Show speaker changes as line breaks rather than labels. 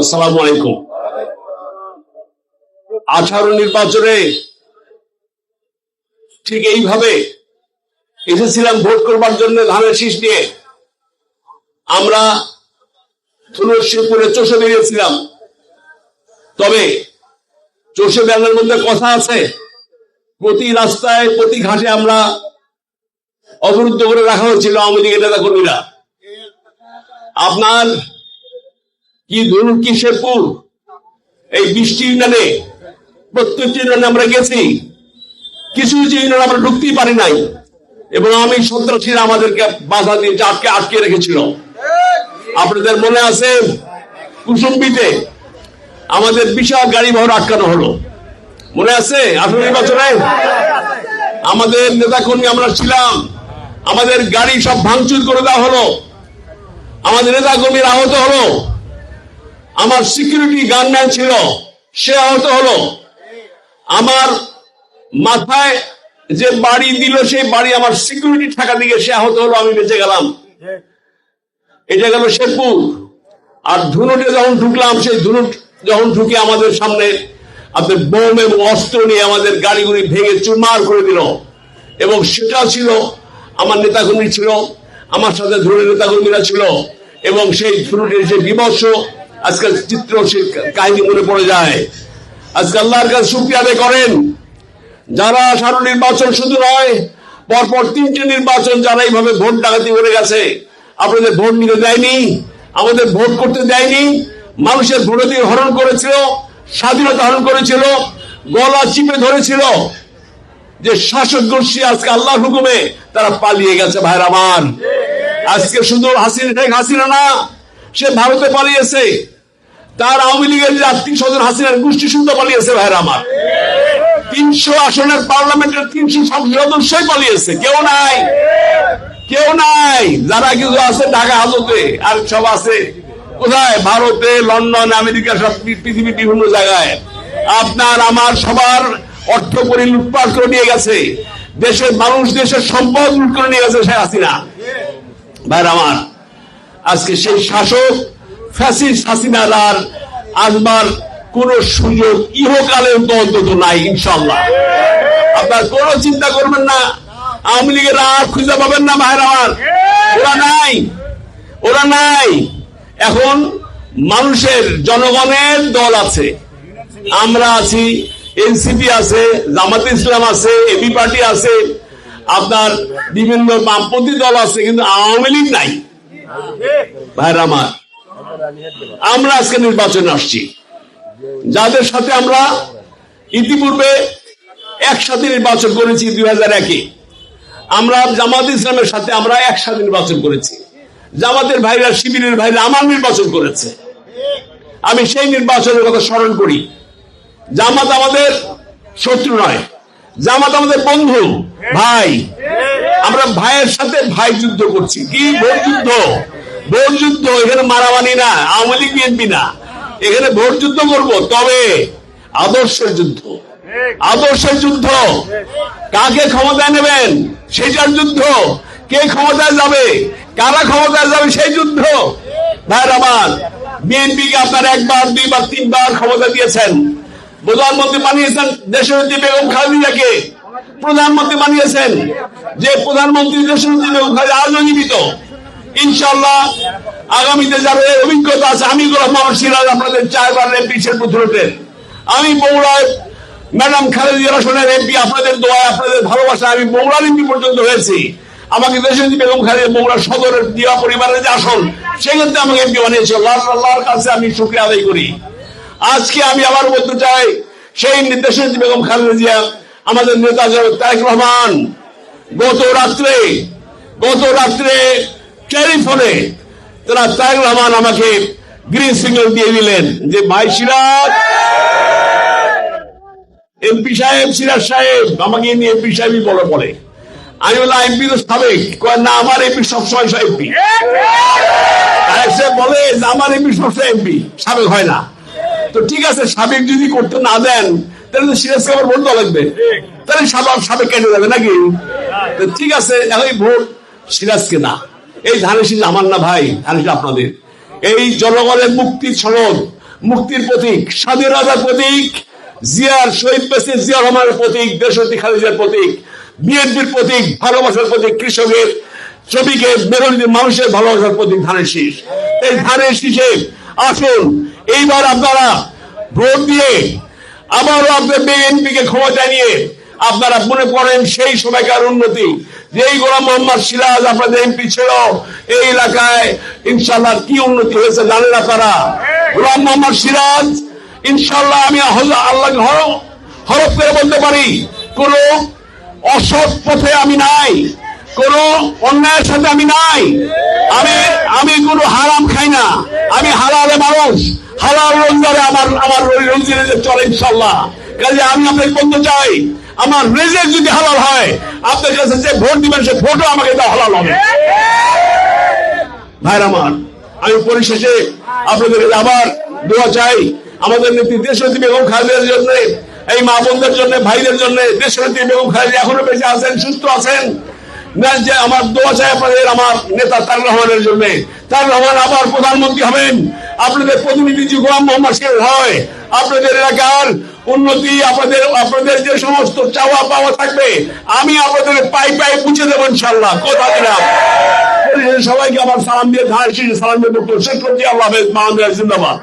আসসালামু আলাইকুম। আঠারো নির্বাচনে ঠিক এইভাবে এসেছিলাম ভোট করবার জন্য ধানের শীষ নিয়ে। আমরা চষে বেরিয়েছিলাম। তবে চষে বেড়ানোর মধ্যে কথা আছে, প্রতি রাস্তায়, প্রতি ঘাটে আমরা অবরুদ্ধ করে রাখা হয়েছিল আওয়ামী লীগের নেতা কর্মীরা আপনার কি ধরুন কি শেরপুর এই বৃষ্টি ইউনিয়নে প্রত্যেকটি ইউনিয়নে আমরা গেছি। কিছু কিছু আমরা ঢুকতেই পারি নাই। এবং আমি সন্ত্রাসীরা আমাদেরকে বাধা দিয়ে আটকে আটকে রেখেছিল। আপনাদের মনে আছে? কুসুম্বিতে আমাদের বিশাল গাড়ি বহর আটকানো হলো। মনে আছে আঠারো নির্বাচনে? আমাদের নেতাকর্মী আমরা ছিলাম। আমাদের গাড়ি সব ভাঙচুর করে দেওয়া হলো। আমাদের নেতা কর্মীর আহত হলো। আমার সিকিউরিটি গানম্যান ছিল, সে আহত হলো। আমার মাথায় যে বাড়ি দিল, সেই বাড়ি আমার সিকিউরিটি থাকা দিকে সে আহত হলো, আমি বেঁচে গেলাম। এটা গেল শেরপুর। আর ধুনুটে যখন ঢুকলাম, সেই ধুনুট যখন ঢুকে আমাদের সামনে আপনার বোম এবং অস্ত্র নিয়ে আমাদের গাড়িগুলি ভেঙে চুরমার করে দিল। এবং সেটা ছিল, আমার নেতাকর্মী ছিল, আমার সাথে ধরুন নেতাকর্মীরা ছিল, এবং সেই ধুনুটের যে বিমর্ষ আজকাল চিত্র কাহিনী মনে পড়ে যায়। আজকে আল্লাহর কাছে শুক্রিয়া আদায় করেন। যারা সারা নির্বাচন শুধু নয়, পরপর তিনটে নির্বাচন যারা এইভাবে ভোট ডাকাতি করে গেছে, আপনাদের ভোট নিতে দেয়নি, আমাদের ভোট করতে দেয়নি, মানুষের ভোটাধিকার হরণ করেছিল, স্বাধীনতা হরণ করেছিল, গলা চিপে ধরেছিল যে শাসক গোষ্ঠী আজকে আল্লাহর হুকুমে তারা পালিয়ে গেছে ভাইরা আমার আজকে শুধু হাসিনা শেখ হাসিনা না, সে ভারতে পালিয়েছে। তার আওয়ামী লীগের আত্মীয় স্বজন হাসিনার গোষ্ঠী শুনতে পালিয়েছে ভাইরা আমার। তিনশো আসনের পার্লামেন্টের তিনশো সদস্যই পালিয়েছে। কেউ নাই। কেউ নাই। যারা কিছু আছে ঢাকা হাজতে, আর সব আছে কোথায়? ভারতে, লন্ডন আমেরিকা সব পৃথিবীর বিভিন্ন জায়গায়। আপনার, আমার সবার অর্থ করে লুটপাট করে নিয়ে গেছে। দেশের মানুষ দেশের সম্পদ লুট করে নিয়ে গেছে সে হাসিনা। ভাইর আমার, আজকে সেই শাসক হাসিনার আর আসবার কোন সুযোগ ইহকালে তো অন্তত নাই ইনশাল্লাহ আপনার কোন চিন্তা করবেন না। আওয়ামী লীগের আর খুঁজে পাবেন না ভাইর আমার। ওরা নাই। ওরা নাই। এখন মানুষের, জনগণের দল আছে। আমরা আছি, এনসিপি আছে, জামাত ইসলাম আছে এবি পার্টি আছে। আপনার বিভিন্ন বামপন্থী দল আছে, কিন্তু আওয়ামী লীগ নাই। ভাইর আমার আমরা আজকে নির্বাচনে আসছি। যাদের সাথে আমরা ইতিপূর্বে একসাথে নির্বাচন করেছি দুই হাজার একে। আমরা জামাত ইসলামের সাথে আমরা একসাথে নির্বাচন করেছি। জামাতের ভাইরা, শিবিরের ভাইরা আমার নির্বাচন করেছে। আমি সেই নির্বাচনের কথা স্মরণ করি। জামাত আমাদের শত্রু নয়। জামাত আমাদের বন্ধু। ভাই। আমরা ভাইয়ের সাথে ভাই যুদ্ধ করছি। কি ভোট যুদ্ধ? ভোট যুদ্ধ, এখানে মারামারি না, আওয়ামী লীগ বিএনপি না। এখানে ভোট যুদ্ধ করব, তবে আদর্শের যুদ্ধ। আদর্শের যুদ্ধ। কাকে ক্ষমতায় নেবেন? সেটার যুদ্ধ। কে ক্ষমতায় যাবে? কারা ক্ষমতায় যাবে সেই যুদ্ধ? ভাইয়ের আমার বিএনপিকে আপনার একবার, দুইবার, তিনবার ক্ষমতা দিয়েছেন। প্রধানমন্ত্রী বানিয়েছেন দেশনেত্রী বেগম খালেদাকে। প্রধানমন্ত্রী বানিয়েছেন। যে প্রধানমন্ত্রী দেশনেত্রী বেগম খালেদা, আজও জীবিত। ইনশাল্লাহ আগামীতে যাদের অভিজ্ঞতা আছে। আমি রহমান সিরাজ, আপনাদের চারবার এমপি শেরপুর আমি বগুড়ায় ম্যাডাম খালেদা রসনের এমপি, আপনাদের দোয়া আপনাদের ভালোবাসা আমি বগুড়ার এমপি পর্যন্ত হয়েছি। আমাকে দেশনেত্রী বেগম খালি বগুড়া সদরের দিয়া পরিবারের যে আসন সেক্ষেত্রে আমাকে এমপি বানিয়েছে। আল্লাহ, আল্লাহর কাছে আমি শুক্রিয়া আদায় করি। আজকে আমি আবার বলতে চাই, সেই নির্দেশন বেগম খালেদা জিয়া, আমাদের নেতা তারেক রহমান, গত রাত্রে গত রাত্রে টেলিফোনে তারা তারেক রহমান আমাকে গ্রিন সিগন্যাল দিয়ে দিলেন যে, ভাই সিরাজ, এমপি সাহেব, সিরাজ সাহেব, আমাকে নিয়ে এমপি সাহেবই বলে আমি বললাম এমপি তো সাবেক না, আমার এমপি সবসময় বলে আমার এমপি সবসময় এমপি, সাবেক হয় না। তো ঠিক আছে, সাবেক যদি করতে না দেন, তাহলে তো সিরাজকে আবার ভোট দেওয়া লাগবে। তাহলে সাবেক সাবেক কেটে যাবে নাকি? ঠিক আছে, এখন ভোট সিরাজকে না। এই ধানের শীষ আমার না ভাই, ধানের আপনাদের। এই জনগণের মুক্তির সনদ মুক্তির প্রতীক স্বাধীনতার প্রতীক, জিয়ার শহীদ পেসে জিয়া রহমানের প্রতীক দেশরতী খালেদার প্রতীক, বিএনপির প্রতীক, ভালোবাসার প্রতীক, কৃষকের, শ্রমিকের মেরুনীতি মানুষের ভালোবাসার প্রতীক ধানের শীষ। এই ধানের শীষে আসুন, এইবার আপনারা ভোট দিয়ে আবারও আপনার বিএনপি কে ক্ষমতায় নিয়ে আপনারা মনে করেন সেই সময়কার উন্নতি। যেই গোলাম মোহাম্মদ সিরাজ আপনাদের এমপি ছিল, এই এলাকায় ইনশাল্লাহ কি উন্নতি হয়েছে জানেন আপনারা গোলাম মোহাম্মদ সিরাজ ইনশাল্লাহ আমি আল্লাহ হরফ করে বলতে পারি, কোন অসৎ পথে আমি নাই, কোন অন্যায়ের সাথে আমি নাই। আমি আমি কোনো হারাম খাই না। আমি হালালে মানুষ। হালাল রোজগারে আমার আমার রোজি চলে ইনশাল্লাহ কাজে আমি আপনাকে বলতে চাই আমার রেজেক যদি হালাল হয়, আপনার কাছে যে ভোট দিবেন, সে ভোটও আমাকে দেওয়া হালাল হবে। ভাইর আমার, আমি পরিশেষে আপনাদের আবার দোয়া চাই, আমাদের নেত্রী দেশনেত্রী বেগম খালেদার জন্য, এই মা বোনদের জন্য, ভাইদের জন্য, দেশনেত্রী বেগম খালেদা এখনও বেঁচে আছেন, সুস্থ আছেন। যে আমার দোয়া চাই আপনাদের, আমার নেতা তার রহমানের জন্য। তার রহমান আবার প্রধানমন্ত্রী হবেন। আপনাদের প্রতিনিধি যে গোলাম মোহাম্মদ শেখ হয়, আপনাদের এলাকার উন্নতি আপনাদের আপনাদের যে সমস্ত চাওয়া পাওয়া থাকবে, আমি আপনাদের পাই পাই বুঝে দেবো ইনশাল্লাহ কথা দিলাম। সবাইকে আমার সালাম দিয়ে ধার সালাম দিয়ে শেষ করছি। আল্লাহ মাহমুদ জিন্দাবাদ।